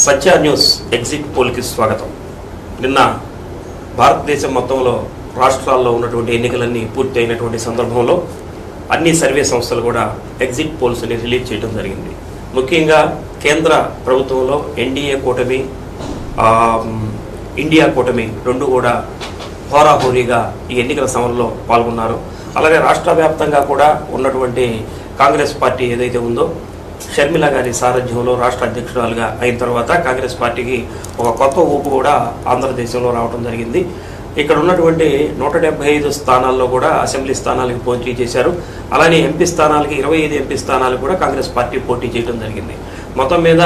సత్య news exit పోల్కి స్వాగతం. నిన్న భారతదేశం మొత్తంలో రాష్ట్రాల్లో ఉన్నటువంటి ఎన్నికలన్నీ పూర్తయినటువంటి సందర్భంలో అన్ని సర్వే సంస్థలు కూడా ఎగ్జిట్ పోల్స్ని రిలీజ్ చేయడం జరిగింది. ముఖ్యంగా కేంద్ర ప్రభుత్వంలో ఎన్డీఏ కూటమి ఇండియా కూటమి రెండు కూడా హోరాహోరీగా ఈ ఎన్నికల సమరంలో పాల్గొన్నారు. అలాగే రాష్ట్ర వ్యాప్తంగా కూడా ఉన్నటువంటి కాంగ్రెస్ పార్టీ ఏదైతే ఉందో షర్మిల గారి సారథ్యంలో రాష్ట్ర అధ్యక్షురాలుగా అయిన తర్వాత కాంగ్రెస్ పార్టీకి ఒక కొత్త ఊపు కూడా ఆంధ్రదేశంలో రావడం జరిగింది. ఇక్కడ ఉన్నటువంటి నూట డెబ్బై ఐదు స్థానాల్లో కూడా అసెంబ్లీ స్థానాలకు పోటీ చేశారు. అలానే ఎంపీ స్థానాలకి ఇరవై ఐదు ఎంపీ స్థానాలు కూడా కాంగ్రెస్ పార్టీ పోటీ చేయడం జరిగింది. మొత్తం మీద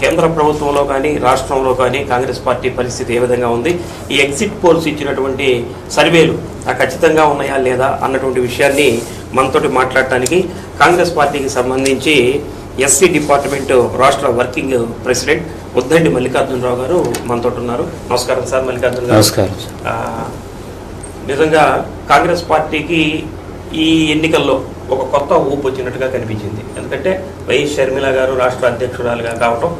కేంద్ర ప్రభుత్వంలో కానీ రాష్ట్రంలో కానీ కాంగ్రెస్ పార్టీ పరిస్థితి ఏ విధంగా ఉంది? ఈ ఎగ్జిట్ పోల్స్ ఇచ్చినటువంటి సర్వేలు ఆ ఖచ్చితంగా ఉన్నాయా లేదా అన్నటువంటి విషయాన్ని మనతోటి మాట్లాడటానికి కాంగ్రెస్ పార్టీకి సంబంధించి ఎస్సీ డిపార్ట్మెంట్ రాష్ట్ర వర్కింగ్ ప్రెసిడెంట్ ఉద్దండి మల్లికార్జునరావు గారు మనతో ఉన్నారు. నమస్కారం సార్ మల్లికార్జున గారు. నిజంగా కాంగ్రెస్ పార్టీకి ఈ ఎన్నికల్లో ఒక కొత్త ఊపు వచ్చినట్టుగా కనిపించింది. ఎందుకంటే వైఎస్ షర్మిల గారు రాష్ట్ర అధ్యక్షురాలుగా కావటం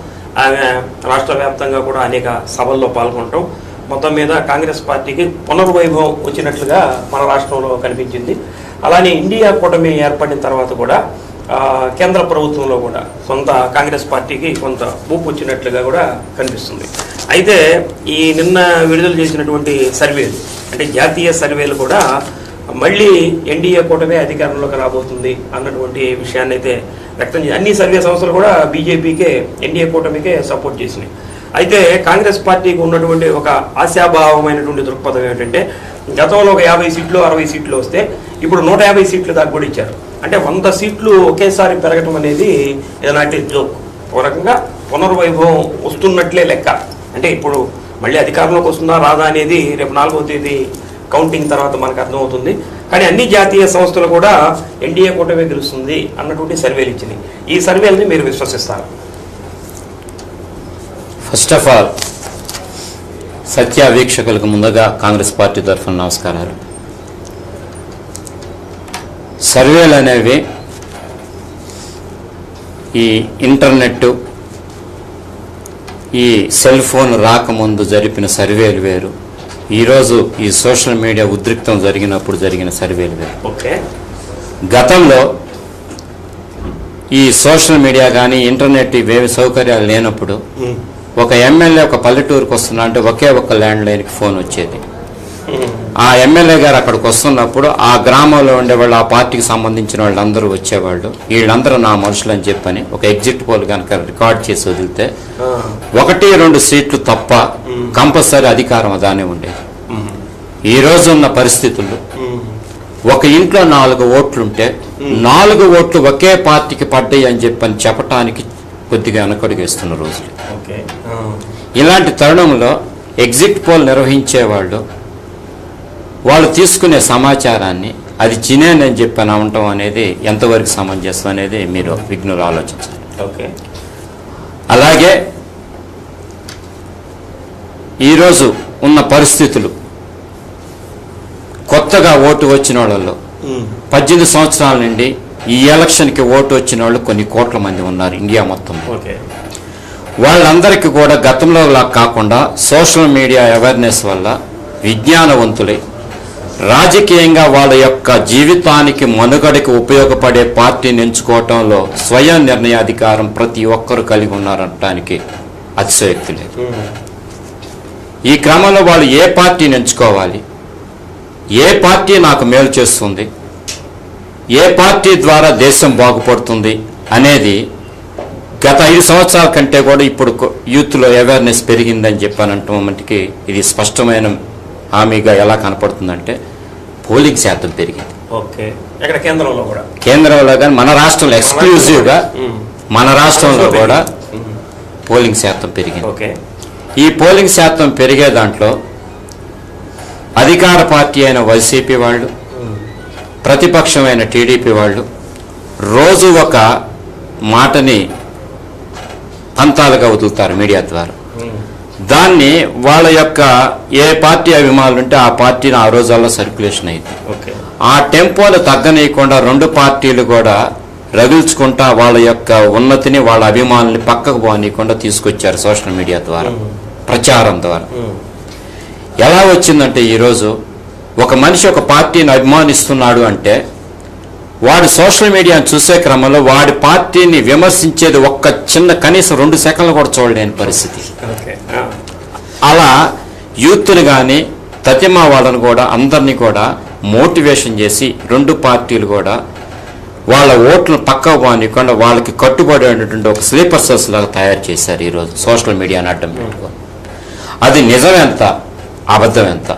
ఆమె రాష్ట్ర వ్యాప్తంగా కూడా అనేక సభల్లో పాల్గొనటం మొత్తం మీద కాంగ్రెస్ పార్టీకి పునర్వైభవం వచ్చినట్లుగా మన రాష్ట్రంలో కనిపించింది. అలానే ఇండియా కూటమి ఏర్పడిన తర్వాత కూడా కేంద్ర ప్రభుత్వంలో కూడా కొంత కాంగ్రెస్ పార్టీకి కొంత ఊపు వచ్చినట్లుగా కూడా కనిపిస్తుంది. అయితే ఈ నిన్న విడుదల చేసినటువంటి సర్వేలు అంటే జాతీయ సర్వేలు కూడా మళ్ళీ ఎన్డీఏ కూటమే అధికారంలోకి రాబోతుంది అన్నటువంటి విషయాన్ని అయితే వ్యక్తం చేసి అన్ని సర్వే సంస్థలు కూడా బీజేపీకే ఎన్డీఏ కూటమికే సపోర్ట్ చేసినాయి. అయితే కాంగ్రెస్ పార్టీకి ఉన్నటువంటి ఒక ఆశాభావమైనటువంటి దృక్పథం ఏమిటంటే గతంలో ఒక యాభై సీట్లు అరవై సీట్లు వస్తే ఇప్పుడు నూట యాభై సీట్లు దాకా కూడా ఇచ్చారు. అంటే వంద సీట్లు ఒకేసారి పెరగటం అనేది ఏదైనా జోక్. ఒక రకంగా పునర్వైభవం వస్తున్నట్లే లెక్క. అంటే ఇప్పుడు మళ్ళీ అధికారంలోకి వస్తుందా రాదా అనేది రేపు నాలుగో తేదీ కౌంటింగ్ తర్వాత మనకు అర్థమవుతుంది. కానీ అన్ని జాతీయ సంస్థలు కూడా ఎన్డీఏ కూటమి గెలుస్తుంది అన్నటువంటి సర్వేలు ఇచ్చినాయి. ఈ సర్వేలని మీరు విశ్వసిస్తారు. ఫస్ట్ ఆఫ్ ఆల్ సత్య వీక్షకులకు ముందుగా కాంగ్రెస్ పార్టీ తరఫున నమస్కారాలు. సర్వేలు అనేవి ఈ ఇంటర్నెట్ ఈ సెల్ ఫోన్ రాకముందు జరిపిన సర్వేలు వేరు. ఈరోజు ఈ సోషల్ మీడియా ఉద్రిక్తం జరిగినప్పుడు జరిగిన సర్వేలు వేరు. ఓకే. గతంలో ఈ సోషల్ మీడియా కానీ ఇంటర్నెట్ ఇవేవి సౌకర్యాలు లేనప్పుడు ఒక ఎమ్మెల్యే ఒక పల్లెటూరుకు వస్తున్నా అంటే ఒకే ఒక్క ల్యాండ్ లైన్కి ఫోన్ వచ్చేది. ఆ ఎమ్మెల్యే గారు అక్కడికి వస్తున్నప్పుడు ఆ గ్రామంలో ఉండేవాళ్ళు ఆ పార్టీకి సంబంధించిన వాళ్ళందరూ వచ్చేవాళ్ళు. వీళ్ళందరూ నా మనుషులు అని చెప్పని ఒక ఎగ్జిట్ పోల్ కనుక రికార్డ్ చేసి వదిలితే ఒకటి రెండు సీట్లు తప్ప కంపల్సరీ అధికారం అదానే ఉండేది. ఈ రోజు ఉన్న పరిస్థితుల్లో ఒక ఇంట్లో నాలుగు ఓట్లుంటే నాలుగు ఓట్లు ఒకే పార్టీకి పడ్డాయి అని చెప్పని చెప్పటానికి కొద్దిగా వెనకడుగేస్తున్న రోజులు. ఓకే. ఇలాంటి తరుణంలో ఎగ్జిట్ పోల్ నిర్వహించేవాళ్ళు వాళ్ళు తీసుకునే సమాచారాన్ని అది చినేనని చెప్పి అనటం అనేది ఎంతవరకు సమంజసం అనేది మీరు విఘ్నులు ఆలోచించాలి ఓకే. అలాగే ఈరోజు ఉన్న పరిస్థితులు కొత్తగా ఓటు వచ్చిన వాళ్ళలో పద్దెనిమిది సంవత్సరాల నుండి ఈ ఎలక్షన్కి ఓటు వచ్చిన వాళ్ళు కొన్ని కోట్ల మంది ఉన్నారు ఇండియా మొత్తం. వాళ్ళందరికీ కూడా గతంలో లాగా కాకుండా సోషల్ మీడియా అవేర్నెస్ వల్ల విజ్ఞానవంతులై రాజకీయంగా వాళ్ళ యొక్క జీవితానికి మనుగడకి ఉపయోగపడే పార్టీని ఎంచుకోవటంలో స్వయం నిర్ణయాధికారం ప్రతి ఒక్కరు కలిగి ఉన్నారనటానికి అతిశయక్తి లేదు. ఈ క్రమంలో వాళ్ళు ఏ పార్టీని ఎంచుకోవాలి? ఏ పార్టీ నాకు మేలు చేస్తుంది? ఏ పార్టీ ద్వారా దేశం బాగుపడుతుంది అనేది గత ఐదు సంవత్సరాల కంటే కూడా ఇప్పుడు యూత్లో అవేర్నెస్ పెరిగిందని చెప్పానంటే మటుకి ఇది స్పష్టమైన హామీగా ఎలా కనపడుతుందంటే పోలింగ్ శాతం పెరిగింది. ఓకే. ఎక్కడ కేంద్రంలో కూడా? కేంద్రంలో కానీ మన రాష్ట్రంలో ఎక్స్క్లూజివ్గా మన రాష్ట్రంలో కూడా పోలింగ్ శాతం పెరిగింది. ఓకే. ఈ పోలింగ్ శాతం పెరిగే దాంట్లో అధికార పార్టీ అయిన వైసీపీ వాళ్ళు ప్రతిపక్షమైన టీడీపీ వాళ్ళు రోజు ఒక మాటని పంతాలుగా వదులుతారు మీడియా ద్వారా. దాన్ని వాళ్ళ యొక్క ఏ పార్టీ అభిమానులు ఉంటే ఆ పార్టీని ఆ రోజుల్లో సర్క్యులేషన్ అయింది. ఆ టెంపోలు తగ్గనీయకుండా రెండు పార్టీలు కూడా రగిల్చుకుంటా వాళ్ళ యొక్క ఉన్నతిని వాళ్ళ అభిమానుల్ని పక్కకు పోనీయకుండా తీసుకొచ్చారు సోషల్ మీడియా ద్వారా ప్రచారం ద్వారా. ఎలా వచ్చిందంటే ఈరోజు ఒక మనిషి ఒక పార్టీని అభిమానిస్తున్నాడు అంటే వాడు సోషల్ మీడియాను చూసే క్రమంలో వాడి పార్టీని విమర్శించేది ఒక్క చిన్న కనీసం రెండు సెకండ్లు కూడా చూడలేని పరిస్థితి. అలా యూత్ని కానీ తతిమా వాళ్ళని కూడా అందరినీ కూడా మోటివేషన్ చేసి రెండు పార్టీలు కూడా వాళ్ళ ఓట్లను పక్కకు పోనీయకుండా వాళ్ళకి కట్టుబడేటటువంటి ఒక స్లీపర్ సెల్స్ లాగా తయారు చేశారు ఈరోజు సోషల్ మీడియాని అడ్డం పెట్టుకొని అది నిజం ఎంత? అబద్ధం ఎంత?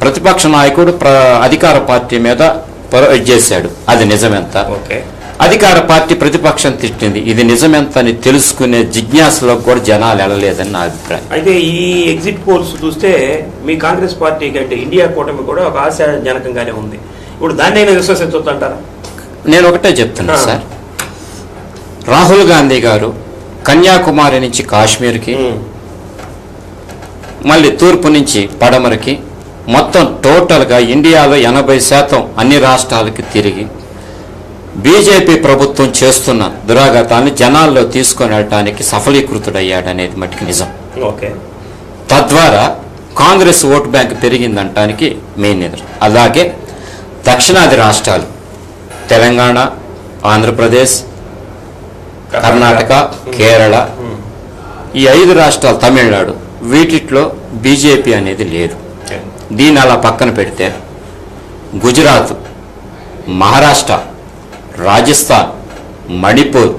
ప్రతిపక్ష నాయకుడు ప్ర అధికార పార్టీ మీద చేశాడు. అది నిజమెంత? ఓకే. అధికార పార్టీ ప్రతిపక్షం తిట్టింది. ఇది నిజమెంత అని తెలుసుకునే జిజ్ఞాసలోకి కూడా జనాలు వెళ్ళలేదని నా అభిప్రాయం. అయితే ఈ ఎగ్జిట్ పోల్స్ చూస్తే మీ కాంగ్రెస్ పార్టీకి అంటే ఇండియా కూటమి కూడా ఒక ఆశాజనకంగానే ఉంది. ఇప్పుడు దాన్ని విశ్వసించవచ్చు అంటారా నేను ఒకటే చెప్తున్నా. సార్. రాహుల్ గాంధీ గారు కన్యాకుమారి నుంచి కాశ్మీర్కి మళ్ళీ తూర్పు నుంచి పడమరకి మొత్తం టోటల్గా ఇండియాలో ఎనభై శాతం అన్ని రాష్ట్రాలకి తిరిగి బీజేపీ ప్రభుత్వం చేస్తున్న దురాఘాతాన్ని జనాల్లో తీసుకొని వెళ్ళటానికి సఫలీకృతుడయ్యాడనేది మటుకు నిజం. ఓకే. తద్వారా కాంగ్రెస్ ఓటు బ్యాంక్ పెరిగిందంటానికి మెయిన్ నిదర్శనం అలాగే దక్షిణాది రాష్ట్రాలు తెలంగాణ ఆంధ్రప్రదేశ్ కర్ణాటక కేరళ ఈ ఐదు రాష్ట్రాలు తమిళనాడు వీటిలో బీజేపీ అనేది లేదు. దీన్ని అలా పక్కన పెడితే గుజరాత్ మహారాష్ట్ర రాజస్థాన్ మణిపూర్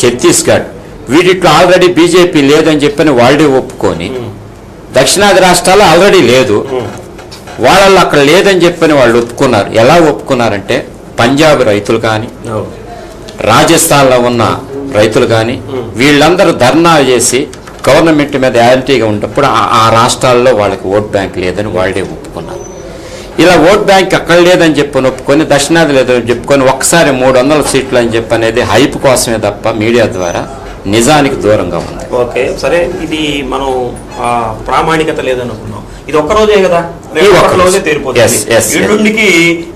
ఛత్తీస్గఢ్ వీటిలో ఆల్రెడీ బీజేపీ లేదని చెప్పని వాళ్ళే ఒప్పుకొని దక్షిణాది రాష్ట్రాలు ఆల్రెడీ లేదు. వాళ్ళల్లో అక్కడ లేదని చెప్పని వాళ్ళు ఒప్పుకున్నారు. ఎలా ఒప్పుకున్నారంటే పంజాబ్ రైతులు కానీ. రాజస్థాన్లో ఉన్న రైతులు కానీ వీళ్ళందరూ ధర్నా చేసి గవర్నమెంట్ మీద యాంటీగా ఉన్నప్పుడు ఆ- రాష్ట్రాల్లో వాళ్ళకి ఓట్ బ్యాంక్ లేదని వాళ్ళే ఒప్పుకున్నారు. ఇలా ఓట్ బ్యాంక్ అక్కడ లేదని చెప్పని ఒప్పుకొని దక్షిణాది లేదని చెప్పుకొని ఒక్కసారి మూడు వందల సీట్లు అని చెప్పి అనేది హైప్ కోసమే తప్ప మీడియా ద్వారా నిజానికి దూరంగా ఉంది. ఓకే సరే ఇది మనం ప్రామాణికత లేదనుకున్నాం. ఇది ఒక్క రోజే కదా? రోజే. తీరిపోతుంది.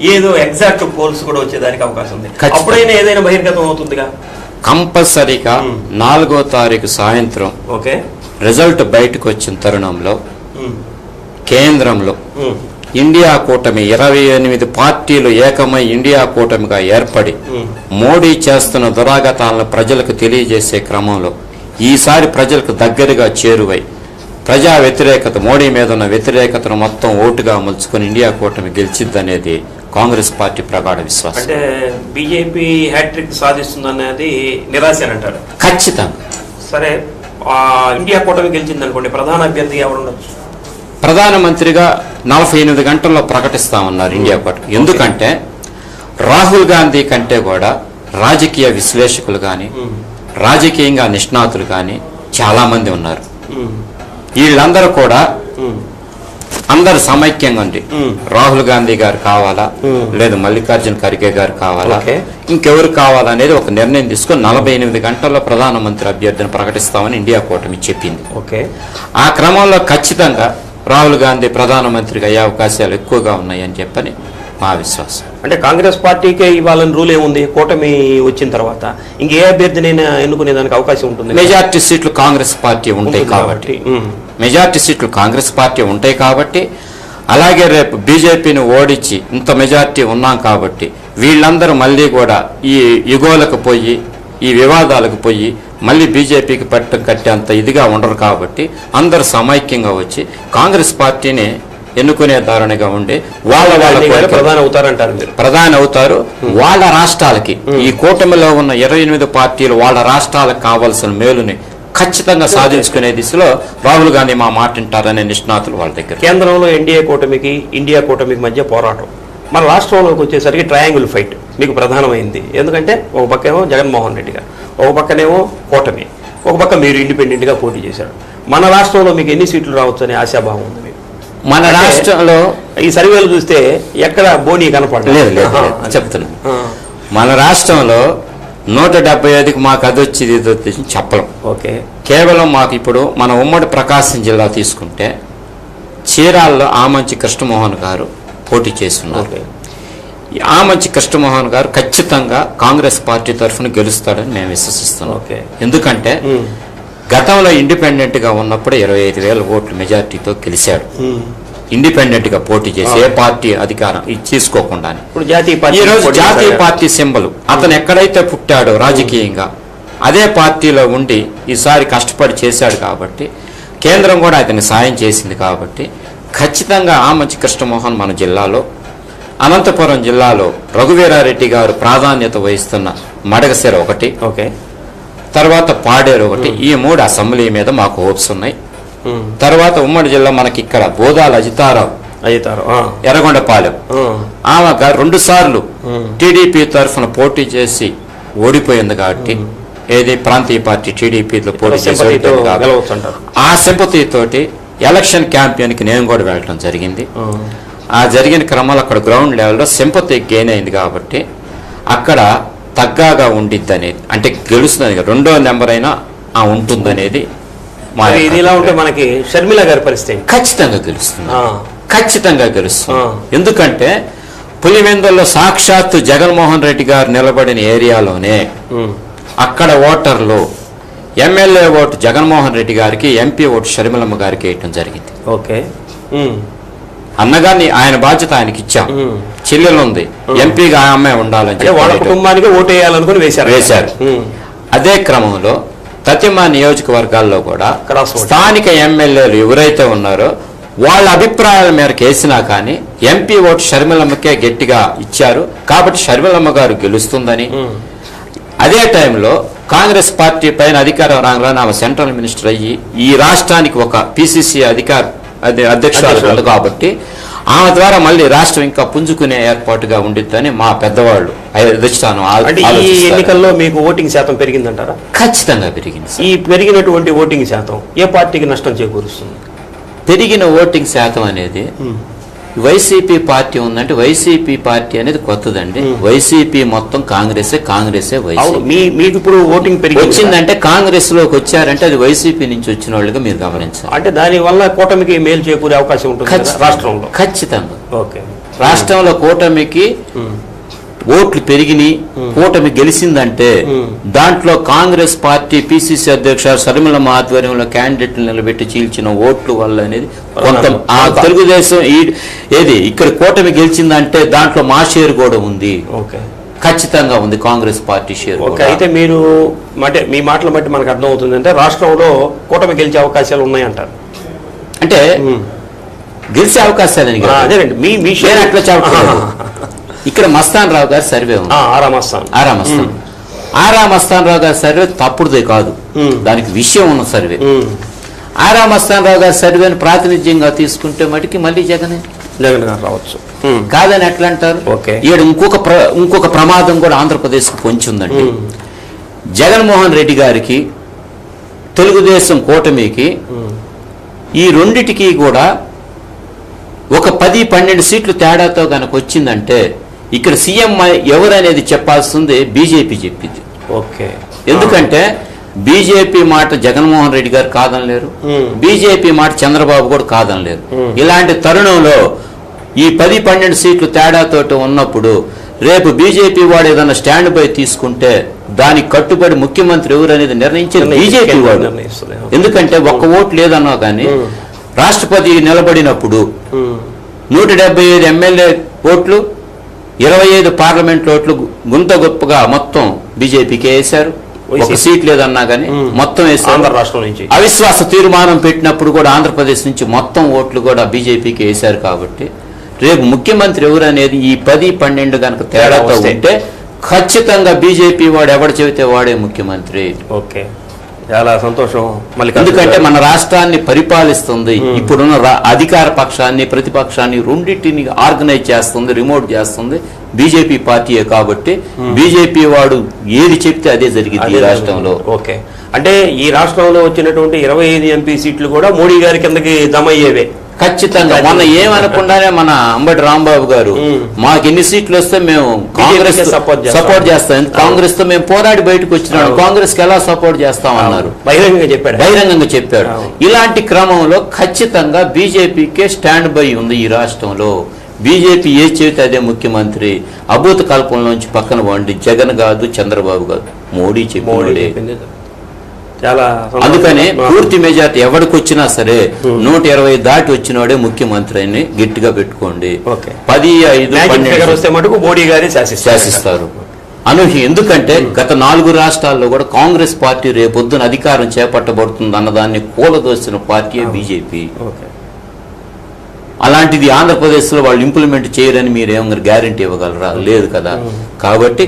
ఏదో ఎగ్జాక్ట్ పోల్స్ కూడా వచ్చేదానికి అవకాశం ఉంది. అప్పుడైనా ఏదైనా బహిర్గతం అవుతుందిగా? కంపల్సరీగా. నాలుగో తారీఖు సాయంత్రం ఓకే రిజల్ట్ బయటకు వచ్చిన తరుణంలో కేంద్రంలో ఇండియా కూటమి ఇరవై ఎనిమిది పార్టీలు ఏకమై ఇండియా కూటమిగా ఏర్పడి. మోడీ చేస్తున్న దురాగతాలను ప్రజలకు తెలియజేసే క్రమంలో ఈసారి ప్రజలకు దగ్గరగా చేరువై ప్రజా వ్యతిరేకత మోడీ మీద ఉన్న వ్యతిరేకతను మొత్తం ఓటుగా మలుచుకొని ఇండియా కూటమి గెలిచిద్దనేది కాంగ్రెస్ పార్టీ ప్రగాఢ విశ్వాసం. అంటే బీజేపీ హ్యాట్రిక్ సాధిస్తుందనేది నిరాశ అంటారు. ఖచ్చితంగా. సరే ఇండియా కూటమి గెలిచింది అనుకోండి ప్రధాన అభ్యర్థి ఎవరు ఉండొచ్చు? ప్రధానమంత్రిగా నలభై ఎనిమిది గంటల్లో ప్రకటిస్తామన్నారు ఇండియా కూటమి. ఎందుకంటే రాహుల్ గాంధీ కంటే కూడా రాజకీయ విశ్లేషకులు కానీ రాజకీయంగా నిష్ణాతులు కానీ చాలామంది ఉన్నారు. వీళ్ళందరూ కూడా అందరు సమైక్యంగా ఉండి మ్మ్. రాహుల్ గాంధీ గారు కావాలా. లేదు మల్లికార్జున ఖర్గే గారు కావాలా. ఇంకెవరు కావాలా అనేది ఒక నిర్ణయం తీసుకొని నలభై ఎనిమిది గంటల్లో ప్రధానమంత్రి అభ్యర్థిని ప్రకటిస్తామని ఇండియా కూటమి చెప్పింది ఓకే ఆ క్రమంలో ఖచ్చితంగా రాహుల్ గాంధీ ప్రధానమంత్రిగా అయ్యే అవకాశాలు ఎక్కువగా ఉన్నాయని చెప్పని మా విశ్వాసం. అంటే కాంగ్రెస్ పార్టీకే ఇవ్వాలని రూల్ ఏముంది? కూటమి వచ్చిన తర్వాత. ఇంకే అభ్యర్థినైనా ఎన్నుకునే దానికి అవకాశం ఉంటుంది మెజార్టీ సీట్లు కాంగ్రెస్ పార్టీ ఉంటాయి కాబట్టి. మెజార్టీ సీట్లు కాంగ్రెస్ పార్టీ ఉంటాయి కాబట్టి. అలాగే రేపు బీజేపీని ఓడించి ఇంత మెజార్టీ ఉన్నాం కాబట్టి వీళ్ళందరూ మళ్ళీ కూడా ఈ యుగోలకు పోయి ఈ వివాదాలకు పోయి మళ్ళీ బీజేపీకి పట్టం కట్టేంత ఇదిగా ఉండరు కాబట్టి అందరూ సమైక్యంగా వచ్చి కాంగ్రెస్ పార్టీని ఎన్నుకునే ధారణగా ఉండి వాళ్ళ వాళ్ళ ప్రధాని అవుతారంటారు మీరు. ప్రధాని అవుతారు వాళ్ళ రాష్ట్రాలకి. ఈ కూటమిలో ఉన్న ఇరవై ఎనిమిది పార్టీలు వాళ్ళ రాష్ట్రాలకు కావాల్సిన మేలుని ఖచ్చితంగా సాధించుకునే దిశలో రాహుల్ గాంధీ మా మాట వింటారనే నిష్ణాతులు వాళ్ళ దగ్గర. కేంద్రంలో ఎన్డీఏ కూటమికి ఇండియా కూటమికి మధ్య పోరాటం. మన రాష్ట్రంలోకి వచ్చేసరికి ట్రయాంగిల్ ఫైట్ మీకు ప్రధానమైంది. ఎందుకంటే ఒక పక్కేమో జగన్మోహన్ రెడ్డి గారు ఒక పక్కనేమో కూటమి ఒక పక్క మీరు ఇండిపెండెంట్గా పోటీ చేశారు. మన రాష్ట్రంలో మీకు ఎన్ని సీట్లు రావచ్చు అనే ఆశాభావం ఉంది. మన రాష్ట్రంలో ఈ సర్వేలు చూస్తే ఎక్కడ బోనీ కనపడలేదు. లేదు చెప్తున్నా. మన రాష్ట్రంలో నూట డెబ్బై ఐదుకి మాకు అది వచ్చింది ఇది వచ్చింది చెప్పలేం. ఓకే. కేవలం మాకు ఇప్పుడు మన ఉమ్మడి ప్రకాశం జిల్లా తీసుకుంటే చీరాల్లో ఆమంచి కృష్ణమోహన్ గారు పోటీ చేస్తున్నారు. ఆమంచి కృష్ణమోహన్ గారు ఖచ్చితంగా కాంగ్రెస్ పార్టీ తరఫున గెలుస్తాడని మేము విశ్వసిస్తున్నాం. ఓకే. ఎందుకంటే. గతంలో ఇండిపెండెంట్గా ఉన్నప్పుడు ఇరవై ఐదు వేల ఓట్ల మెజార్టీతో గెలిచాడు. ఇండిపెండెంట్గా పోటీ చేసి ఏ పార్టీ అధికారం ఇది తీసుకోకుండానే. ఇప్పుడు జాతీయ పార్టీ జాతీయ. Party symbol. అతను ఎక్కడైతే పుట్టాడో రాజకీయంగా అదే పార్టీలో ఉండి ఈసారి కష్టపడి చేశాడు కాబట్టి కేంద్రం కూడా అతని సాయం చేసింది కాబట్టి ఖచ్చితంగా ఆమంచి కృష్ణమోహన్ మన జిల్లాలో అనంతపురం జిల్లాలో రఘువీరారెడ్డి గారు ప్రాధాన్యత వహిస్తున్న మడగసిర ఒకటి. ఓకే. తర్వాత పాడేరు ఒకటి ఈ మూడు అసెంబ్లీ మీద మాకు హోప్స్ ఉన్నాయి. తర్వాత ఉమ్మడి జిల్లా మనకి ఇక్కడ బోదాల అజితారావు. ఎర్రగొండపాలెం. ఆమె రెండు సార్లు. టీడీపీ తరఫున పోటీ చేసి ఓడిపోయింది కాబట్టి ఏది ప్రాంతీయ పార్టీ టీడీపీలో పోటీ చేసి ఆ సింపతి తోటి ఎలక్షన్ క్యాంపెయిన్కి నేను కూడా వెళ్ళడం జరిగింది ఆ. ఆ జరిగిన క్రమంలో అక్కడ గ్రౌండ్ లెవెల్లో సింపతి గెయిన్ అయింది కాబట్టి అక్కడ తగ్గాగా ఉండిద్ది అనేది అంటే గెలుస్తుంది రెండో నెంబర్ అయినా ఆ ఉంటుందనేది ఇది ఇలా ఉంటే. మనకి షర్మిల గారి పరిస్థితి? ఖచ్చితంగా గెలుస్తుంది. ఖచ్చితంగా గెలుస్తుంది. ఎందుకంటే పులివెందుల్లో సాక్షాత్తు జగన్మోహన్ రెడ్డి గారు నిలబడిన ఏరియాలోనే. అక్కడ ఓటర్లు ఎమ్మెల్యే ఓటు జగన్మోహన్ రెడ్డి గారికి ఎంపీ ఓటు షర్మిలమ్మ గారికి వేయటం జరిగింది ఓకే. అన్నగారిని ఆయన బాధ్యత ఆయనకి ఇచ్చాం. చెల్లెలు ఉంది ఎంపీగా ఆ అమ్మాయి ఉండాలని వాళ్ళ కుటుంబానికి ఓటు వేయాలనుకుని వేశారు వేశారు. అదే క్రమంలో తతిమా నియోజకవర్గాల్లో కూడా. స్థానిక ఎమ్మెల్యేలు ఎవరైతే ఉన్నారో వాళ్ళ అభిప్రాయాల మేరకు వేసినా కానీ ఎంపీ ఓటు షర్మిలమ్మకే గట్టిగా ఇచ్చారు కాబట్టి షర్మిలమ్మ గారు గెలుస్తుందని. అదే టైంలో కాంగ్రెస్ పార్టీ పైన అధికారం రాగానే ఆమె సెంట్రల్ మినిస్టర్ అయ్యి ఈ రాష్ట్రానికి ఒక పిసిసి అధికార అదే అధ్యక్షురాలు కాబట్టి ఆమె ద్వారా మళ్ళీ రాష్ట్రం ఇంకా పుంజుకునే ఏర్పాటుగా ఉండిద్దని మా పెద్దవాళ్ళు అధిష్టానం ఈ. ఎన్నికల్లో మీకు ఓటింగ్ శాతం పెరిగిందంటారా ఖచ్చితంగా పెరిగింది. ఈ పెరిగినటువంటి ఓటింగ్ శాతం ఏ పార్టీకి నష్టం చేకూరుస్తుంది పెరిగిన ఓటింగ్ శాతం అనేది వైసీపీ పార్టీ ఉందంటే వైసీపీ పార్టీ అనేది కొత్తదండి. వైసీపీ మొత్తం కాంగ్రెసే కాంగ్రెసే వైసీపీ. మీ మీకు ఇప్పుడు ఓటింగ్ పెరిగింది కదా? వచ్చిందంటే కాంగ్రెస్లోకి వచ్చారంటే అది వైసీపీ నుంచి వచ్చిన వాళ్ళుగా మీరు గమనించాలి. అంటే దాని వల్ల కూటమికి మేలు చేకూరే అవకాశం ఉంటుంది. రాష్ట్రంలో. ఖచ్చితంగా. ఓకే. రాష్ట్రంలో కూటమికి. ఓట్లు పెరిగినాయి కూటమి గెలిచిందంటే. దాంట్లో కాంగ్రెస్ పార్టీ పిసిసి అధ్యక్షుడు షర్మిలమ్మ ఆధ్వర్యంలో క్యాండిడేట్లు నిలబెట్టి చీల్చిన ఓట్లు వల్ల అనేది కొంత ఆ. తెలుగుదేశం ఈ- ఏది ఇక్కడ కూటమి గెలిచిందంటే దాంట్లో మా షేర్ కూడా ఉంది. ఓకే. ఖచ్చితంగా ఉంది కాంగ్రెస్ పార్టీ షేర్. అయితే మీరు అంటే మీ మాటలు బట్టి మనకు అర్థం అవుతుంది అంటే రాష్ట్రంలో కూటమి గెలిచే అవకాశాలు ఉన్నాయంటారు. అంటే గెలిచే అవకాశాలని ఆ, అదేనండి మీ మీ నేను అట్లా చెప్పట్లేదు. ఇక్కడ మస్తాన్ రావు గారి సర్వే ఉంది. ఆరామస్తాను ఆరామ్ అస్తాన్ ఆరామ్ అస్తాన్ రావు గారి సర్వే తప్పుడుదే కాదు. దానికి విషయం ఉన్న సర్వే. ఆరామ్ అస్తాన్ రావు గారి సర్వేని ప్రాతినిధ్యంగా తీసుకుంటే మటుకి మళ్ళీ జగనే? జగన్ గారు రావచ్చు. కాదని ఎట్లా అంటారు? ఓకే. ఈడ ఇంకొక ప్ర ఇంకొక ప్రమాదం కూడా ఆంధ్రప్రదేశ్కి పొంచి ఉందండి ఉమ్. జగన్మోహన్ రెడ్డి గారికి తెలుగుదేశం కూటమికి. ఈ రెండిటికి కూడా ఒక పది పన్నెండు సీట్లు తేడాతో కనుక వచ్చిందంటే ఇక్కడ సీఎం ఎవరనేది చెప్పాల్సింది బీజేపీ చెప్పింది ఓకే ఎందుకంటే బీజేపీ మాట జగన్మోహన్ రెడ్డి గారు కాదనలేరు. బీజేపీ మాట చంద్రబాబు కూడా కాదనలేరు. ఇలాంటి తరుణంలో ఈ పది పన్నెండు సీట్లు తేడాతోటి ఉన్నప్పుడు రేపు బీజేపీ వాడు ఏదైనా స్టాండ్ బై తీసుకుంటే దానికి కట్టుబడి ముఖ్యమంత్రి ఎవరు అనేది నిర్ణయించేది బీజేపీ వాడు. ఎందుకంటే ఒక్క ఓటు లేదన్నా కానీ. రాష్ట్రపతి నిలబడినప్పుడు. నూట డెబ్బై ఐదు ఎమ్మెల్యే ఓట్లు ఇరవై ఐదు పార్లమెంట్ ఓట్లు గుంత గొప్పగా మొత్తం బీజేపీకి వేశారు ఒక. సీట్ లేదన్నా కానీ. మొత్తం వేశారు రాష్ట్రం నుంచి అవిశ్వాస తీర్మానం పెట్టినప్పుడు కూడా ఆంధ్రప్రదేశ్ నుంచి మొత్తం ఓట్లు కూడా బీజేపీకి వేశారు కాబట్టి రేపు ముఖ్యమంత్రి ఎవరు అనేది ఈ పది పన్నెండు కనుక తేడాతో. ఉంటే ఖచ్చితంగా బీజేపీ వాడు ఎవడు చెబితే వాడే ముఖ్యమంత్రి ఓకే చాలా సంతోషం. మళ్ళీ ఎందుకంటే మన రాష్ట్రాన్ని పరిపాలిస్తుంది. ఇప్పుడున్న అధికార పక్షాన్ని ప్రతిపక్షాన్ని రెండింటిని ఆర్గనైజ్ చేస్తుంది రిమోట్ చేస్తుంది బీజేపీ పార్టీయే కాబట్టి బీజేపీ వాడు ఏది చెప్తే అదే జరిగింది ఈ రాష్ట్రంలో. ఓకే. అంటే ఈ రాష్ట్రంలో వచ్చినటువంటి ఇరవై ఐదు ఎంపీ సీట్లు కూడా మోడీ గారి కిందకి దమయ్యేవే. ఖచ్చితంగా. మొన్న ఏమనకుండానే మన అంబటి రాంబాబు గారు. మాకు ఎన్ని సీట్లు వస్తే మేము కాంగ్రెస్. సపోర్ట్ చేస్తాం? కాంగ్రెస్తో మేము పోరాడి బయటకు వచ్చినాడు అవును. కాంగ్రెస్కి ఎలా సపోర్ట్ చేస్తాం అన్నారు బహిరంగంగా చెప్పాడు? బహిరంగంగా చెప్పాడు. ఇలాంటి క్రమంలో ఖచ్చితంగా బీజేపీకే స్టాండ్ బై ఉంది ఈ రాష్ట్రంలో. బీజేపీ ఏ చేతి అదే ముఖ్యమంత్రి. అభూత కల్పంలోంచి పక్కన వండి జగన్ కాదు చంద్రబాబు కాదు. మోడీ చెప్పింది. చాలా. అందుకనే పూర్తి మెజార్టీ ఎవరికి వచ్చినా సరే నూట ఇరవై దాటి వచ్చినోడే ముఖ్యమంత్రి అని గట్టిగా పెట్టుకోండి. పది ఐదు వస్తే మటుకు మోడీ గారి శాసిస్తారు. అనూహ్యం. ఎందుకంటే గత నాలుగు రాష్ట్రాల్లో కూడా కాంగ్రెస్ పార్టీ రేపొద్దున అధికారం చేపట్టబడుతుంది అన్నదాన్ని కూలదోసిన పార్టీ బీజేపీ. అలాంటిది ఆంధ్రప్రదేశ్లో వాళ్ళు ఇంప్లిమెంట్ చేయరని మీరు ఏమన్నా గ్యారంటీ ఇవ్వగలరా? లేదు కదా. కాబట్టి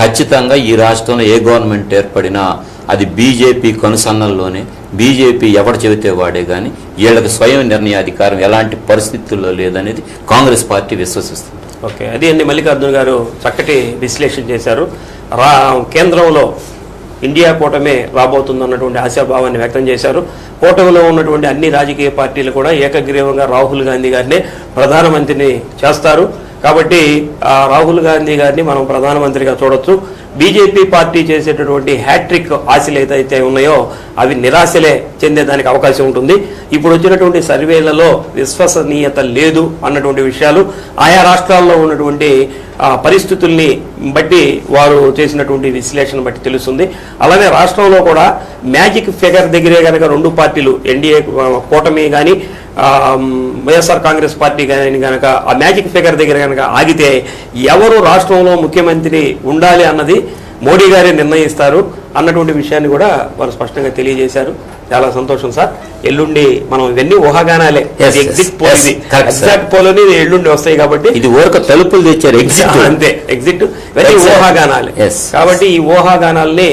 ఖచ్చితంగా ఈ రాష్ట్రంలో ఏ గవర్నమెంట్ ఏర్పడినా అది బీజేపీ కొనసన్నల్లోనే బీజేపీ ఎవడు చెబితే వాడే కానీ వీళ్ళకి స్వయం నిర్ణయాధికారం ఎలాంటి పరిస్థితుల్లో లేదనేది కాంగ్రెస్ పార్టీ విశ్వసిస్తుంది. ఓకే. అది అండి మల్లికార్జున గారు చక్కటి విశ్లేషణ చేశారు. రా కేంద్రంలో ఇండియా కూటమే రాబోతుంది అన్నటువంటి ఆశాభావాన్ని వ్యక్తం చేశారు. కూటమిలో ఉన్నటువంటి అన్ని రాజకీయ పార్టీలు కూడా ఏకగ్రీవంగా రాహుల్ గాంధీ గారిని ప్రధానమంత్రిని చేస్తారు. కాబట్టి రాహుల్ గాంధీ గారిని మనం ప్రధానమంత్రిగా చూడొచ్చు. బీజేపీ పార్టీ చేసేటటువంటి హ్యాట్రిక్ ఆశలు ఏదైతే ఉన్నాయో అవి నిరాశలే చెందేదానికి అవకాశం ఉంటుంది. ఇప్పుడు వచ్చినటువంటి సర్వేలలో విశ్వసనీయత లేదు అన్నటువంటి విషయాలు ఆయా రాష్ట్రాల్లో ఉన్నటువంటి పరిస్థితుల్ని బట్టి వారు చేసినటువంటి విశ్లేషణ బట్టి తెలుస్తుంది. అలానే రాష్ట్రంలో కూడా మ్యాజిక్ ఫిగర్ దగ్గరే కనుక రెండు పార్టీలు ఎన్డీఏ కూటమి కానీ వైఎస్ఆర్ కాంగ్రెస్ పార్టీ కానీ కనుక ఆ మ్యాజిక్ ఫిగర్ దగ్గర కనుక ఆగితే ఎవరు రాష్ట్రంలో ముఖ్యమంత్రి ఉండాలి అన్నది మోడీ గారే నిర్ణయిస్తారు అన్నటువంటి విషయాన్ని కూడా వారు స్పష్టంగా తెలియజేశారు చాలా సంతోషం సార్ ఎల్లుండి మనం ఇవన్నీ ఊహాగానాలే. ఎగ్జిట్ పోల్ ఇది. ఎగ్జాక్ట్ పోల్ అని ఎల్లుండి వస్తాయి కాబట్టి ఇది ఊరక తలుపులు తెచ్చారు ఎగ్జిట్ అంతే ఎగ్జిట్ ఇవన్నీ Exact. ఊహాగానాలే. కాబట్టి ఈ ఊహాగానాల్ని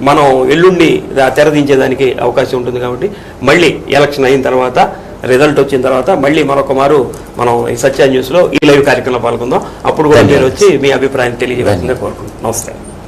మనం ఎల్లుండి తెరదించేదానికి అవకాశం ఉంటుంది కాబట్టి మళ్ళీ ఎలక్షన్ అయిన తర్వాత రిజల్ట్ వచ్చిన తర్వాత మళ్ళీ మరొక మారు మనం ఈ సత్య న్యూస్లో ఈ లైవ్ కార్యక్రమంలో పాల్గొందాం. అప్పుడు కూడా మీరు వచ్చి మీ అభిప్రాయం తెలియజేయాల్సిందిగా కోరుకుంటున్నాం. నమస్తే